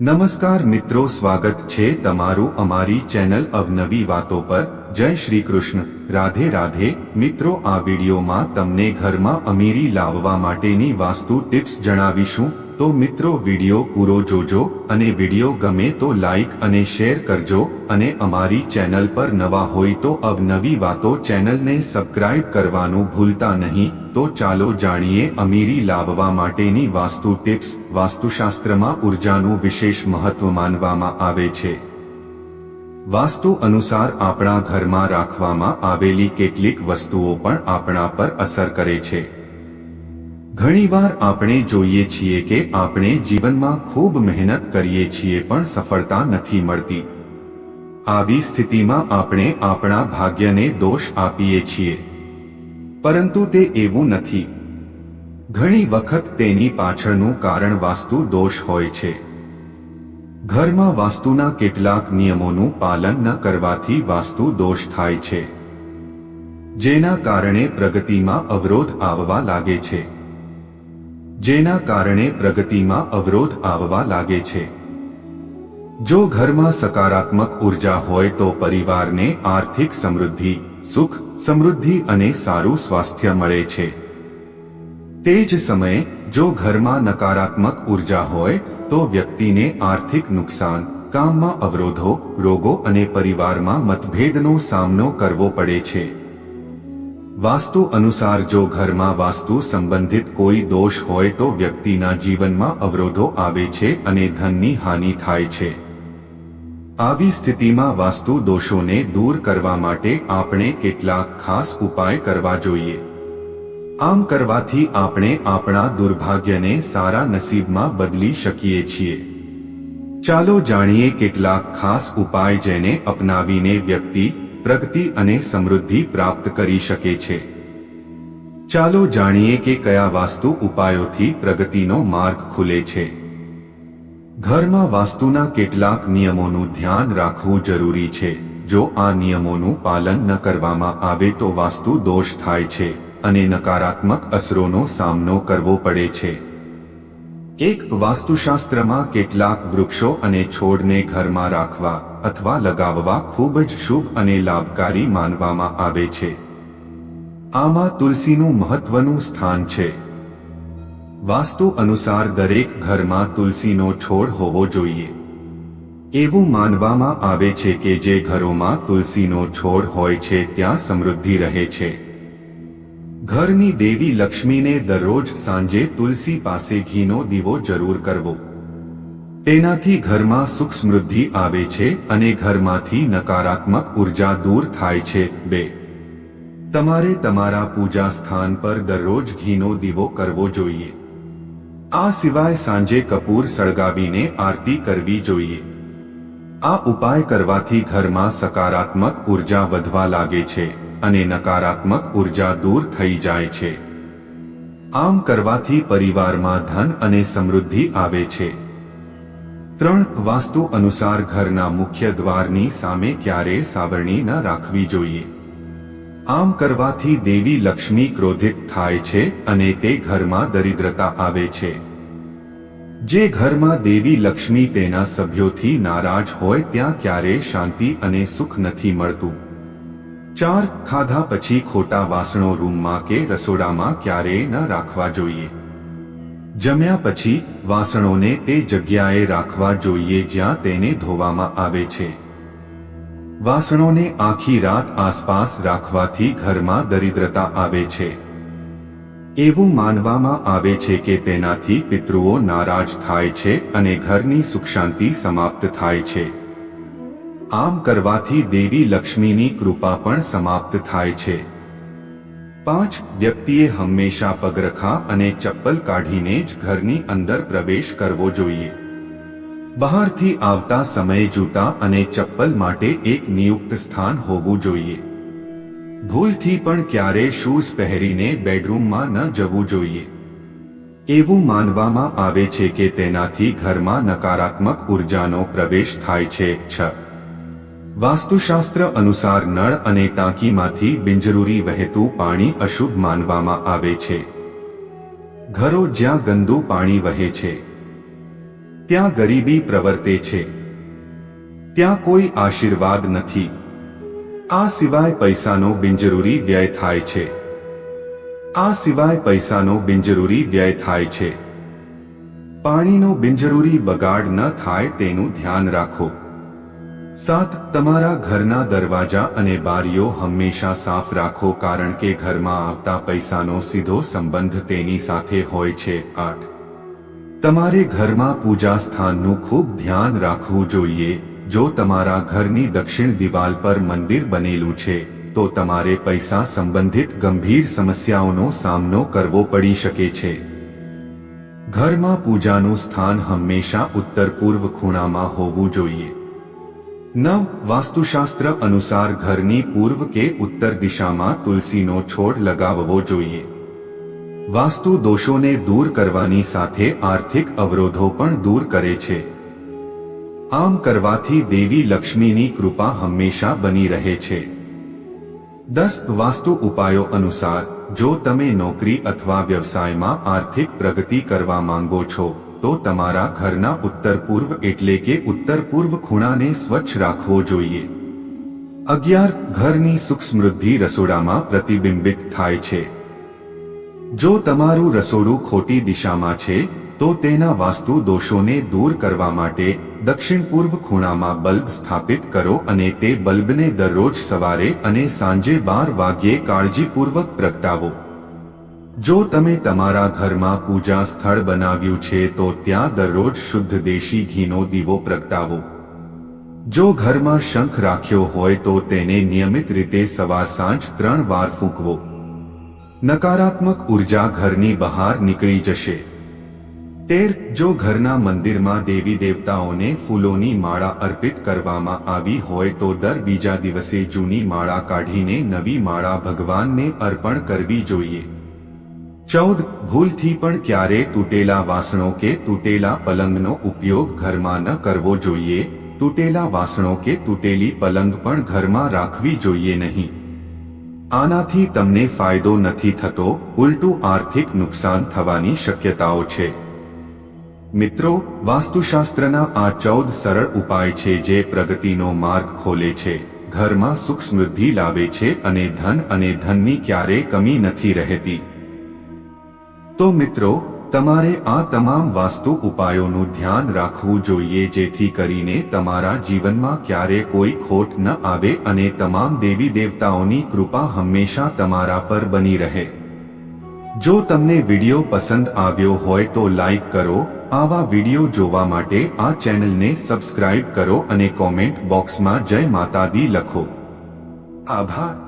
નમસ્કાર મિત્રો, સ્વાગત છે તમારું અમારી ચેનલ અવનવી વાતો પર. જય શ્રી કૃષ્ણ. રાધે રાધે. મિત્રો, આ વિડીયોમાં તમને ઘરમાં અમીરી લાવવા માટેની વાસ્તુ ટિપ્સ જણાવીશું. તો મિત્રો વીડિયો પૂરો જોજો અને વીડિયો ગમે તો લાઈક અને શેર કરજો અને અમારી ચેનલ પર નવા હોય તો અવનવી વાતો ચેનલને સબસ્ક્રાઇબ કરવાનું ભૂલતા નહીં. તો ચાલો જાણીએ અમીરી લાવવા માટેની વાસ્તુ ટિપ્સ. વાસ્તુશાસ્ત્રમાં ઉર્જાનું વિશેષ મહત્વ માનવામાં આવે છે. વાસ્તુ અનુસાર આપણા ઘરમાં રાખવામાં આવેલી કેટલીક વસ્તુઓ પણ આપણા પર અસર કરે છે. ઘણીવાર આપણે જોઈએ છીએ કે આપણે જીવનમાં ખૂબ મહેનત કરીએ છીએ પણ સફળતા નથી મળતી. આવી સ્થિતિમાં આપણે આપણા ભાગ્યને દોષ આપીએ છીએ. પરંતુ તે એવું નથી. ઘણી વખત તેની પાછળનું કારણ વાસ્તુ દોષ હોય છે. ઘરમાં વાસ્તુના કેટલાક નિયમોનું પાલન ન કરવાથી વાસ્તુ દોષ થાય છે. જેના કારણે પ્રગતિમાં અવરોધ આવવા લાગે છે. જેના કારણે પ્રગતિમાં અવરોધ આવવા લાગે છે. જો ઘરમાં સકારાત્મક ઊર્જા હોય તો પરિવારને આર્થિક સમૃદ્ધિ, સુખ, સમૃદ્ધિ અને સારું સ્વાસ્થ્ય મળે છે. તે જ સમયે, જો ઘરમાં નકારાત્મક ઊર્જા હોય, તો વ્યક્તિને આર્થિક નુકસાન, કામમાં અવરોધો, રોગો અને પરિવારમાં મતભેદનો સામનો કરવો પડે છે. વાસ્તુ અનુસાર જો ઘરમાં વાસ્તુ સંબંધિત કોઈ દોષ હોય તો વ્યક્તિના જીવનમાં અવરોધો આવે છે અને ધનની હાનિ થાય છે. આવી સ્થિતિમાં વાસ્તુ દોષોને દૂર કરવા માટે આપણે કેટલાક ખાસ ઉપાય કરવા જોઈએ. આમ કરવાથી આપણે આપણા દુર્ભાગ્યને સારા નસીબમાં બદલી શકીએ છીએ. ચાલો જાણીએ કેટલાક ખાસ ઉપાય જેને અપનાવીને વ્યક્તિ પ્રગતિ અને સમૃદ્ધિ પ્રાપ્ત કરી શકે છે. ચાલો જાણીએ કે કયા વાસ્તુ ઉપાયોથી પ્રગતિનો માર્ગ ખુલે છે. ઘરમાં વાસ્તુના કેટલાક નિયમોનું ધ્યાન રાખવું જરૂરી છે. જો આ નિયમોનું પાલન ન કરવામાં આવે તો વાસ્તુ દોષ થાય છે અને નકારાત્મક અસરોનો સામનો કરવો પડે છે. એક વાસ્તુશાસ્ત્રમાં કેટલાક વૃક્ષો અને છોડને ઘરમાં રાખવા અથવા લગાવવા ખૂબ જ શુભ અને લાભકારી માનવામાં આવે છે. આમાં તુલસીનું મહત્વનું સ્થાન છે. વાસ્તુ અનુસાર દરેક ઘરમાં તુલસીનો છોડ હોવો જોઈએ. એવું માનવામાં આવે છે કે જે ઘરોમાં તુલસીનો છોડ હોય છે ત્યાં સમૃદ્ધિ રહે છે. ઘરની દેવી લક્ષ્મીને દરરોજ સાંજે તુલસી પાસે ઘીનો દીવો જરૂર કરવો. તેનાથી ઘરમાં સુખ સમૃદ્ધિ આવે છે અને ઘરમાંથી નકારાત્મક ઊર્જા દૂર થાય છે. બે. તમારે તમારા પૂજા સ્થાન પર દરરોજ ઘીનો દીવો કરવો જોઈએ. આ સિવાય સાંજે કપૂર સળગાવીને આરતી કરવી જોઈએ. આ ઉપાય કરવાથી ઘરમાં સકારાત્મક ઊર્જા વધવા લાગે છે. અને નકારાત્મક ઊર્જા દૂર થઈ જાય છે. આમ કરવાથી પરિવારમાં ધન અને સમૃદ્ધિ આવે છે. ત્રણ વાસ્તુ અનુસાર ઘરના મુખ્ય દ્વારની સામે ક્યારે સાવરણી ન રાખવી જોઈએ. આમ કરવાથી દેવી લક્ષ્મી ક્રોધિત થાય છે અને તે ઘરમાં દરિદ્રતા આવે છે. જે ઘરમાં દેવી લક્ષ્મી તેના સભ્યોથી નારાજ હોય ત્યાં ક્યારે શાંતિ અને સુખ નથી મળતું. ચાર ખાધા પછી ખોટા વાસણો રૂમમાં કે રસોડામાં ક્યારેય ન રાખવા જોઈએ. જમ્યા પછી વાસણોને તે જગ્યાએ રાખવા જોઈએ જ્યાં તેને ધોવામાં આવે છે. વાસણોને આખી રાત આસપાસ રાખવાથી ઘરમાં દરિદ્રતા આવે છે. એવું માનવામાં આવે છે કે તેનાથી પિતૃઓ નારાજ થાય છે અને ઘરની સુખ શાંતિ સમાપ્ત થાય છે. આમ કરવાથી દેવી લક્ષ્મીની કૃપા પણ સમાપ્ત થાય છે. પાંચ, વ્યક્તિએ હંમેશા પગરખા અને ચપ્પલ કાઢીને જ ઘરની અંદર પ્રવેશ કરવો જોઈએ. બહારથી આવતા સમયે જૂતા અને ચપ્પલ માટે એક નિયુક્ત સ્થાન હોવું જોઈએ. ભૂલથી પણ ક્યારે શૂઝ પહેરીને બેડરૂમમાં ન જવું જોઈએ. એવું માનવામાં આવે છે કે તેનાથી ઘરમાં નકારાત્મક ઉર્જાનો પ્રવેશ થાય છે. છ વાસ્તુશાસ્ત્ર અનુસાર નળ અને ટાંકીમાંથી બિનજરૂરી વહેતું પાણી અશુભ માનવામાં આવે છે. ઘરો જ્યાં ગંદુ પાણી વહે છે. ત્યાં ગરીબી પ્રવર્તે છે. ત્યાં કોઈ આશીર્વાદ નથી. આ સિવાય પૈસાનો બિનજરૂરી વ્યય થાય છે. આ સિવાય પૈસાનો બિનજરૂરી વ્યય થાય છે. પાણીનો બિનજરૂરી બગાડ ન થાય તેનું ધ્યાન રાખો. સાત, તમારા ઘરના દરવાજા અને બારીઓ હંમેશા સાફ રાખો કારણ કે ઘરમાં આવતા પૈસાનો સીધો સંબંધ તેની સાથે હોય છે. આઠ, તમારે ઘરમાં પૂજા સ્થાનનું ખૂબ ધ્યાન રાખવું જોઈએ. જો તમારા ઘરની દક્ષિણ દિવાલ પર મંદિર બનેલું છે, તો તમારે પૈસા સંબંધિત ગંભીર સમસ્યાઓનો સામનો કરવો પડી શકે છે. ઘરમાં પૂજાનું સ્થાન હંમેશા ઉત્તર પૂર્વ ખૂણામાં હોવું જોઈએ. નવ વાસ્તુશાસ્ત્ર અનુસાર ઘરની પૂર્વ કે ઉત્તર દિશામાં તુલસીનો છોડ લગાવવો જોઈએ. વાસ્તુ દોષોને દૂર કરવાની સાથે આર્થિક અવરોધો પણ દૂર કરે છે. આમ કરવાથી દેવી લક્ષ્મીની કૃપા હંમેશા બની રહે છે. દસ, વાસ્તુ ઉપાયો અનુસાર, જો તમે નોકરી અથવા વ્યવસાયમાં આર્થિક પ્રગતિ કરવા માંગો છો તો તમારા ઘરના ઉત્તર પૂર્વ એટલે કે ઉત્તર પૂર્વ ખૂણાને સ્વચ્છ રાખવો જોઈએ. અગિયાર, ઘરની સુખ સમૃદ્ધિ રસોડામાં પ્રતિબિંબિત થાય છે. જો તમારું રસોડું ખોટી દિશામાં છે, તો તેના વાસ્તુ દોષોને દૂર કરવા માટે દક્ષિણ પૂર્વ ખૂણામાં બલ્બ સ્થાપિત કરો અને તે બલ્બને દરરોજ સવારે અને સાંજે બાર વાગ્યે કાળજીપૂર્વક પ્રગટાવો. જો તમે તમારા ઘરમાં પૂજા સ્થળ બનાવ્યું છે, તો ત્યાં દરરોજ શુદ્ધ દેશી ઘીનો દીવો પ્રગટાવો. જો ઘરમાં શંખ રાખ્યો હોય, તો તેને નિયમિત રીતે સવાર સાંજ ત્રણ વાર ફૂંકવો. નકારાત્મક ઊર્જા ઘરની બહાર નીકળી જશે. તેર, જો ઘરના મંદિરમાં દેવી દેવતાઓને ફૂલોની માળા અર્પિત કરવામાં આવી હોય, તો દર બીજા દિવસે જૂની માળા કાઢીને નવી માળા ભગવાનને અર્પણ કરવી જોઈએ. ચૌદ ભૂલથી પણ ક્યારે તૂટેલા વાસણો કે તૂટેલા પલંગનો ઉપયોગ ઘરમાં ન કરવો જોઈએ? તૂટેલા વાસણો કે તૂટેલી પલંગ પણ ઘરમાં રાખવી જોઈએ નહીં. આનાથી તમને ફાયદો નથી થતો, ઉલટું આર્થિક નુકસાન થવાની શક્યતાઓ છે. મિત્રો, વાસ્તુશાસ્ત્રના આ ચૌદ સરળ ઉપાય છે જે પ્રગતિનો માર્ગ ખોલે છે. ઘરમાં સુખ સમૃદ્ધિ લાવે છે અને ધન અને ધનની ક્યારેય કમી નથી રહેતી. તો મિત્રો, તમારે આ તમામ વાસ્તુ ઉપાયોનું ધ્યાન રાખવું જોઈએ જેથી કરીને તમારા જીવનમાં ક્યારે કોઈ ખોટ ન આવે અને તમામ દેવી દેવતાઓની કૃપા હંમેશા તમારા પર બની રહે. જો તમને વિડિયો પસંદ આવ્યો હોય તો લાઈક કરો, આવા વિડિયો જોવા માટે આ ચેનલને સબસ્ક્રાઇબ કરો અને કોમેન્ટ બોક્સમાં જય માતાદી લખો. આભાર.